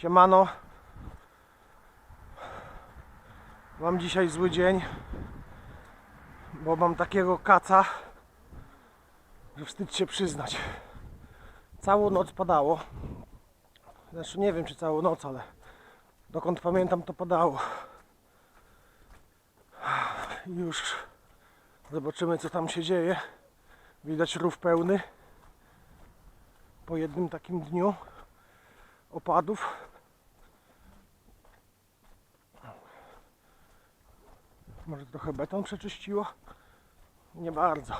Siemano. Mam dzisiaj zły dzień, bo mam takiego kaca, że wstyd się przyznać. Całą noc padało. Znaczy nie wiem czy całą noc, ale dokąd pamiętam to padało. Już zobaczymy co tam się dzieje. Widać rów pełny po jednym takim dniu opadów. Może trochę beton przeczyściło? Nie bardzo.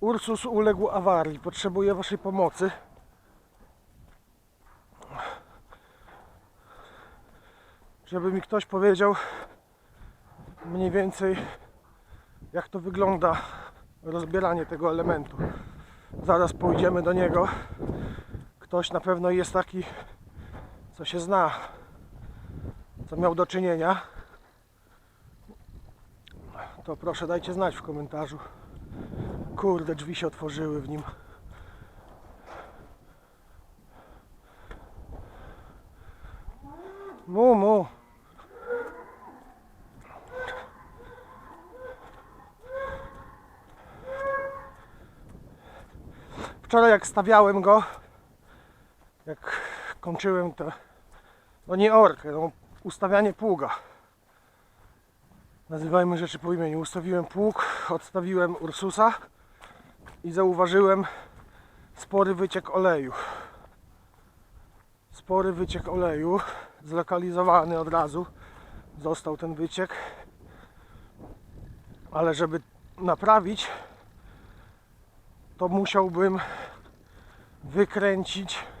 Ursus uległ awarii. Potrzebuje Waszej pomocy. Żeby mi ktoś powiedział mniej więcej jak to wygląda rozbieranie tego elementu. Zaraz pójdziemy do niego. Ktoś na pewno jest taki, co się zna, co miał do czynienia. To proszę dajcie znać w komentarzu. Kurde, drzwi się otworzyły w nim. Mu, mu. Wczoraj jak stawiałem go, jak kończyłem to, no nie orkę, no ustawianie pługa. Nazywajmy rzeczy po imieniu. Ustawiłem pług, odstawiłem Ursusa i zauważyłem spory wyciek oleju. Spory wyciek oleju, zlokalizowany od razu. Został ten wyciek. Ale żeby naprawić, to musiałbym wykręcić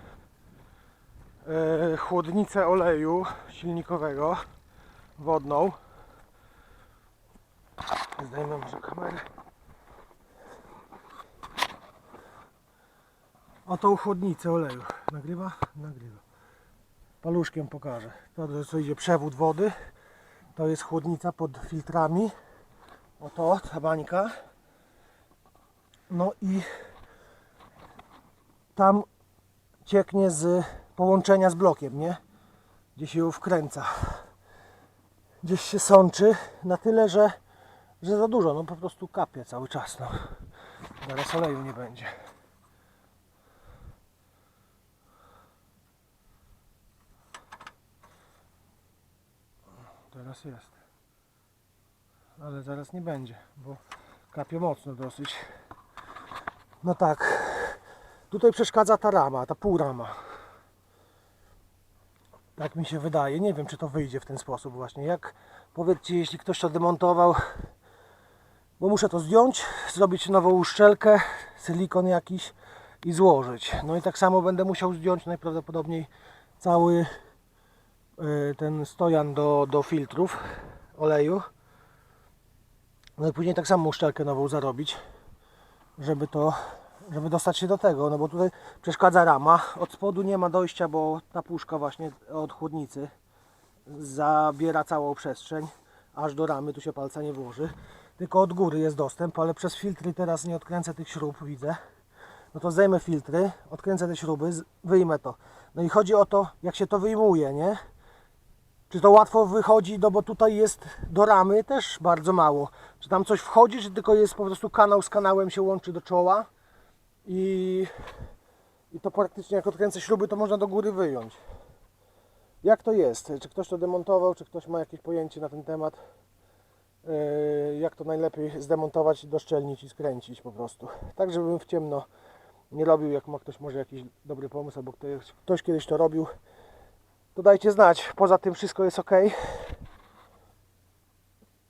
chłodnicę oleju silnikowego wodną. Zdejmę może kamerę. Oto chłodnicę oleju. Nagrywa? Nagrywa. Paluszkiem pokażę. To co idzie przewód wody. To jest chłodnica pod filtrami. Oto ta bańka. No i tam cieknie z połączenia z blokiem, nie? Gdzie się ją wkręca. Gdzieś się sączy na tyle, że, że za dużo, no po prostu kapie cały czas, no. Zaraz oleju nie będzie. Teraz jest. Ale zaraz nie będzie, bo kapie mocno dosyć. No tak. Tutaj przeszkadza ta rama, ta półrama. Tak mi się wydaje. Nie wiem, czy to wyjdzie w ten sposób właśnie. Jak powiedzcie, jeśli ktoś to demontował, bo muszę to zdjąć, zrobić nową uszczelkę, silikon jakiś i złożyć. No i tak samo będę musiał zdjąć najprawdopodobniej cały y, ten stojan do, do filtrów oleju. No i później tak samo uszczelkę nową zarobić żeby to, żeby dostać się do tego, no bo tutaj przeszkadza rama, od spodu nie ma dojścia, bo ta puszka właśnie od chłodnicy zabiera całą przestrzeń, aż do ramy, tu się palca nie włoży, tylko od góry jest dostęp, ale przez filtry teraz nie odkręcę tych śrub, widzę, no to zdejmę filtry, odkręcę te śruby, wyjmę to. No i chodzi o to, jak się to wyjmuje, nie? Czy to łatwo wychodzi, no bo tutaj jest do ramy też bardzo mało. Czy tam coś wchodzi, czy tylko jest po prostu kanał z kanałem się łączy do czoła i, i to praktycznie jak odkręcę śruby, to można do góry wyjąć. Jak to jest? Czy ktoś to demontował, czy ktoś ma jakieś pojęcie na ten temat? Yy, jak to najlepiej zdemontować, doszczelnić i skręcić po prostu. Tak, żebym w ciemno nie robił, jak ma ktoś może jakiś dobry pomysł, albo ktoś, ktoś kiedyś to robił, to dajcie znać. Poza tym wszystko jest ok.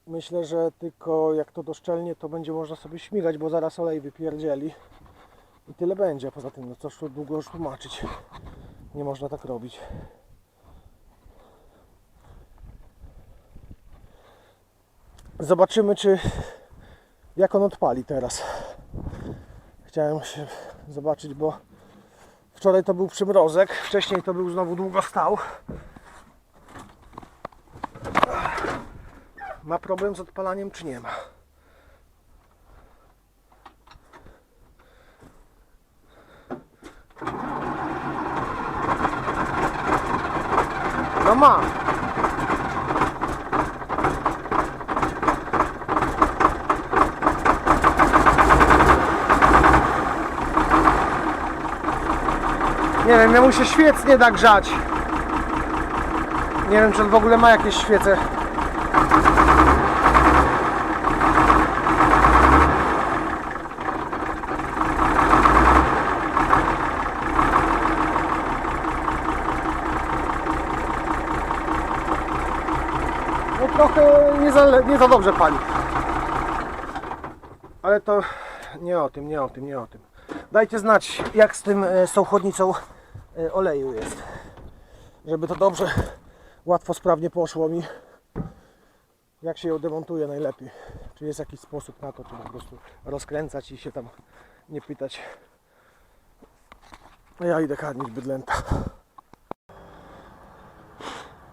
Myślę, że tylko jak to doszczelnie, to będzie można sobie śmigać, bo zaraz olej wypierdzieli. I tyle będzie. Poza tym, no cóż tu długo już tłumaczyć. Nie można tak robić. Zobaczymy, czy jak on odpali teraz. Chciałem się zobaczyć, bo Wczoraj to był przymrozek, wcześniej to był znowu długo stał. Ma problem z odpalaniem czy nie ma? No ma. Nie wiem, jemu się świec nie da grzać. Nie wiem, czy on w ogóle ma jakieś świece. No trochę za dobrze pali. Ale to nie o tym, nie o tym, nie o tym. Dajcie znać, jak z tym, e, z tą chłodnicą e, oleju jest. Żeby to dobrze, łatwo, sprawnie poszło mi. Jak się ją demontuje najlepiej. Czy jest jakiś sposób na to, czy po prostu rozkręcać i się tam nie pytać. No ja idę karmić bydlęta.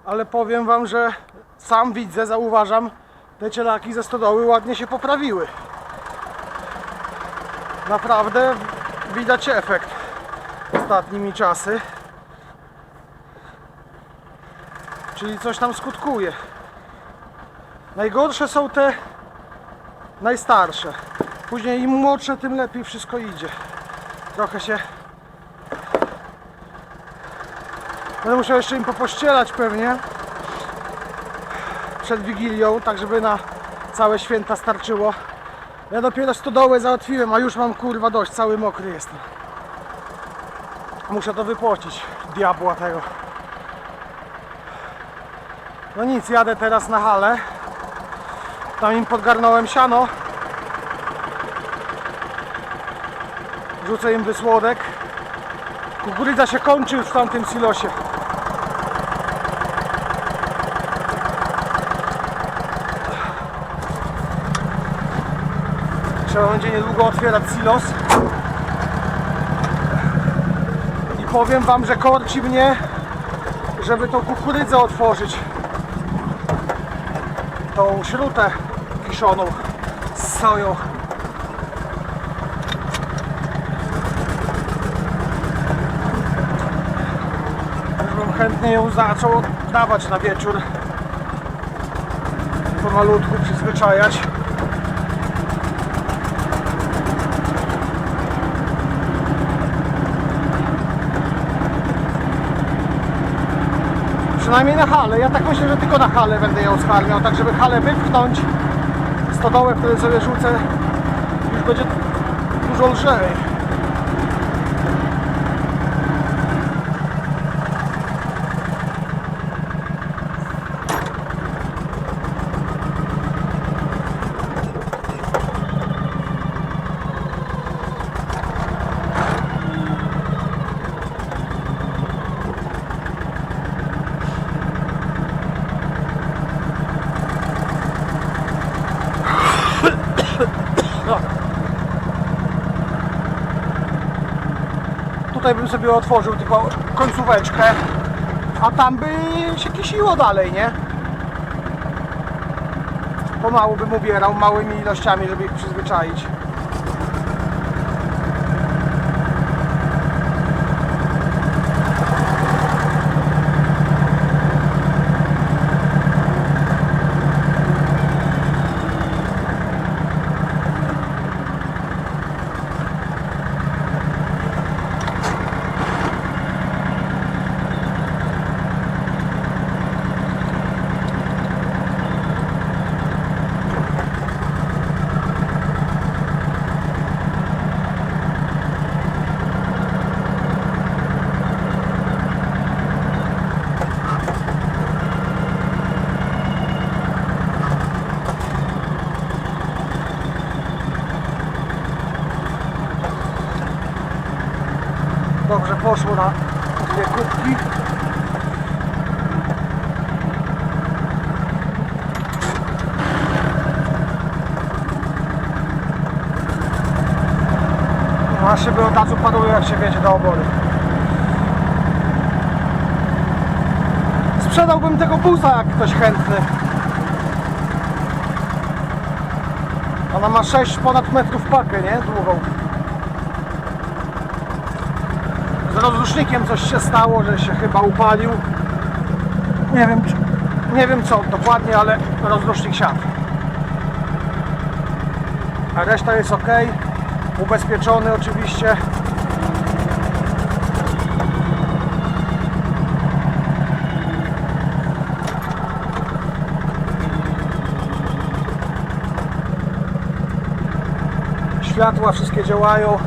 Ale powiem wam, że sam widzę, zauważam, te cielaki ze stodoły ładnie się poprawiły. Naprawdę widać efekt ostatnimi czasy. Czyli coś tam skutkuje. Najgorsze są te najstarsze. Później im młodsze, tym lepiej wszystko idzie. Trochę się. Będę musiał jeszcze im popościelać pewnie przed Wigilią, tak żeby na całe święta starczyło. Ja dopiero stodołę załatwiłem, a już mam kurwa dość, cały mokry jestem. Muszę to wypłacić, diabła tego. No nic, jadę teraz na halę. Tam im podgarnąłem siano. Rzucę im wysłodek. Kukurydza się kończy już w tamtym silosie. Będzie niedługo otwierać silos. I powiem wam, że korci mnie, żeby tą kukurydzę otworzyć. Tą śrutę kiszoną z soją. Bym chętnie ją zaczął dawać na wieczór. Pomalutku przyzwyczajać. Przynajmniej na hale. Ja tak myślę, że tylko na hale będę ją skarmiał, tak żeby halę wypchnąć. Stodołę wtedy sobie rzucę. Już będzie dużo lżej. Tutaj bym sobie otworzył tylko końcóweczkę, a tam by się kisiło dalej, nie? Pomału bym ubierał małymi ilościami, żeby ich przyzwyczaić. Dobrze poszło na dwie kubki. A szyby od razu parują jak się wiedzie do obory. Sprzedałbym tego busa jak ktoś chętny. Ona ma 6 ponad metrów pakę, nie? Długą. Z rozrusznikiem coś się stało, że się chyba upalił. Nie wiem, czy, nie wiem co dokładnie, ale rozrusznik siadł. A reszta jest ok. Ubezpieczony oczywiście. Światła wszystkie działają.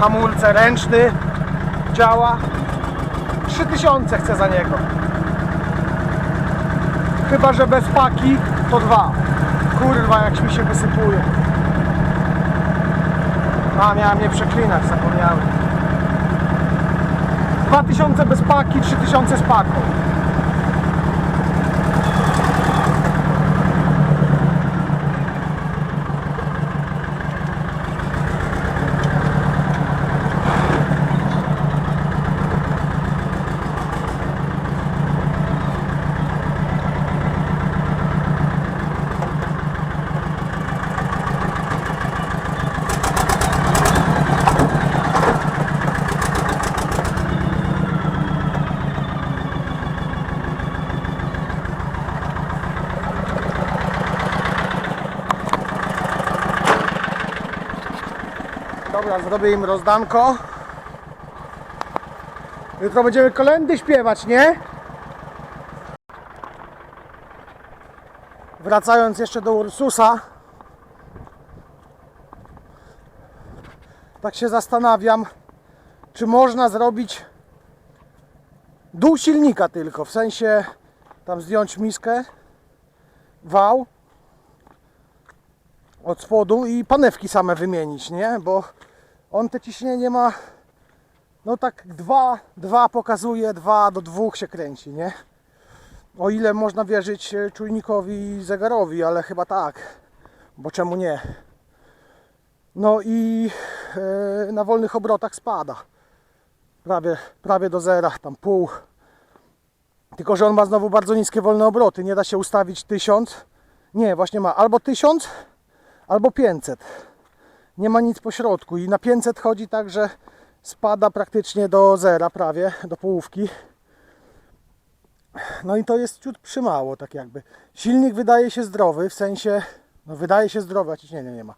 Hamulce ręczny działa. 3000 chcę za niego. Chyba, że bez paki to dwa. Kurwa, jak mi się wysypuje. A, miałem nie przeklinać, zapomniałem. 2000 bez paki, 3000 z paką. Zrobię im rozdanko. Jutro będziemy kolendy śpiewać, nie? Wracając jeszcze do Ursusa. Tak się zastanawiam, czy można zrobić dół silnika tylko, w sensie tam zdjąć miskę, wał od spodu i panewki same wymienić, nie? Bo on te ciśnienie ma no tak 2, 2 pokazuje, 2 do 2 się kręci, nie? O ile można wierzyć e, czujnikowi i zegarowi, ale chyba tak. Bo czemu nie? No i e, na wolnych obrotach spada. Prawie, prawie do zera, tam pół. Tylko, że on ma znowu bardzo niskie wolne obroty. Nie da się ustawić 1000. Nie, właśnie ma albo 1000, albo 500. Nie ma nic po środku i na 500 chodzi tak, że spada praktycznie do zera prawie, do połówki. No i to jest ciut przymało, tak jakby. Silnik wydaje się zdrowy, w sensie, no wydaje się zdrowy, a ciśnienia nie ma.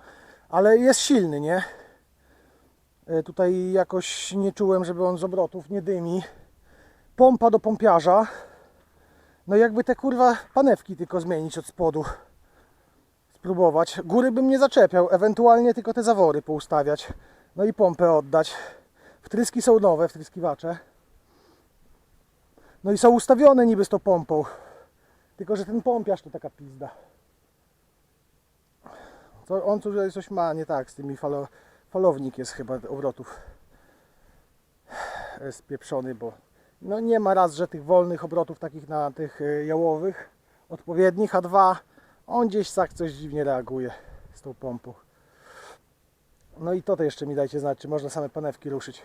Ale jest silny, nie? E, Tutaj jakoś nie czułem, żeby on z obrotów nie dymi. Pompa do pompiarza. No jakby te kurwa panewki tylko zmienić od spodu spróbować. Góry bym nie zaczepiał, ewentualnie tylko te zawory poustawiać. No i pompę oddać. Wtryski są nowe, wtryskiwacze. No i są ustawione niby z tą pompą. Tylko, że ten pompiarz to taka pizda. To on tutaj coś ma nie tak z tymi falo, falownik jest chyba obrotów spieprzony, bo no nie ma raz, że tych wolnych obrotów takich na tych e, jałowych odpowiednich, a dwa on gdzieś tak coś dziwnie reaguje z tą pompą. No i to, jeszcze mi dajcie znać, czy można same panewki ruszyć.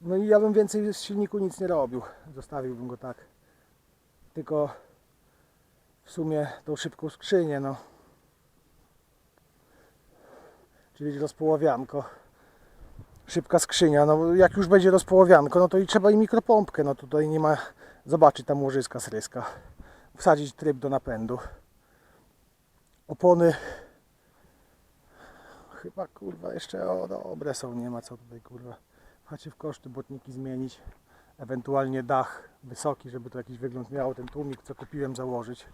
No i ja bym więcej z silniku nic nie robił. Zostawiłbym go tak. Tylko w sumie tą szybką skrzynię, no. Czyli rozpoławianko. Szybka skrzynia, no jak już będzie rozpoławianko, no to i trzeba i mikropompkę, no tutaj nie ma, zobaczyć tam łożyska sryska. Wsadzić tryb do napędu. Opony chyba kurwa jeszcze o dobre są, nie ma co tutaj kurwa. Chacie w koszty błotniki zmienić. Ewentualnie dach wysoki, żeby to jakiś wygląd miał, ten tłumik co kupiłem założyć.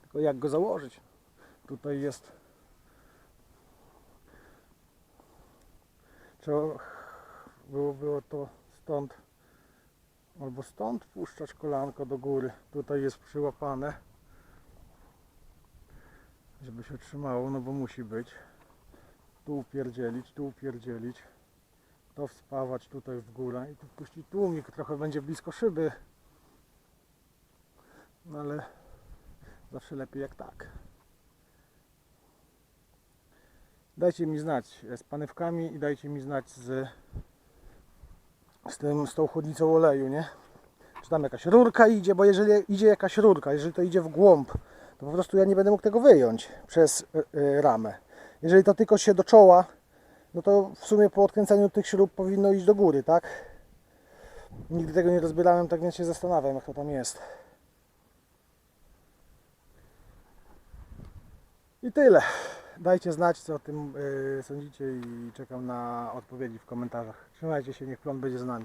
Tylko jak go założyć? Tutaj jest Trzeba było, było to stąd albo stąd puszczać kolanko do góry. Tutaj jest przyłapane. Żeby się trzymało, no bo musi być. Tu upierdzielić, tu upierdzielić. To wspawać tutaj w górę i tu puścić tłumik. Trochę będzie blisko szyby. No ale zawsze lepiej jak tak. Dajcie mi znać z panewkami i dajcie mi znać z z, tym, z tą chłodnicą oleju, nie? Czy tam jakaś rurka idzie, bo jeżeli idzie jakaś rurka, jeżeli to idzie w głąb, to po prostu ja nie będę mógł tego wyjąć przez y, y, ramę. Jeżeli to tylko się do czoła no to w sumie po odkręceniu tych śrub powinno iść do góry, tak? Nigdy tego nie rozbierałem, tak więc się zastanawiam, jak to tam jest. I tyle. Dajcie znać, co o tym yy, sądzicie i czekam na odpowiedzi w komentarzach. Trzymajcie się, niech plon będzie z nami.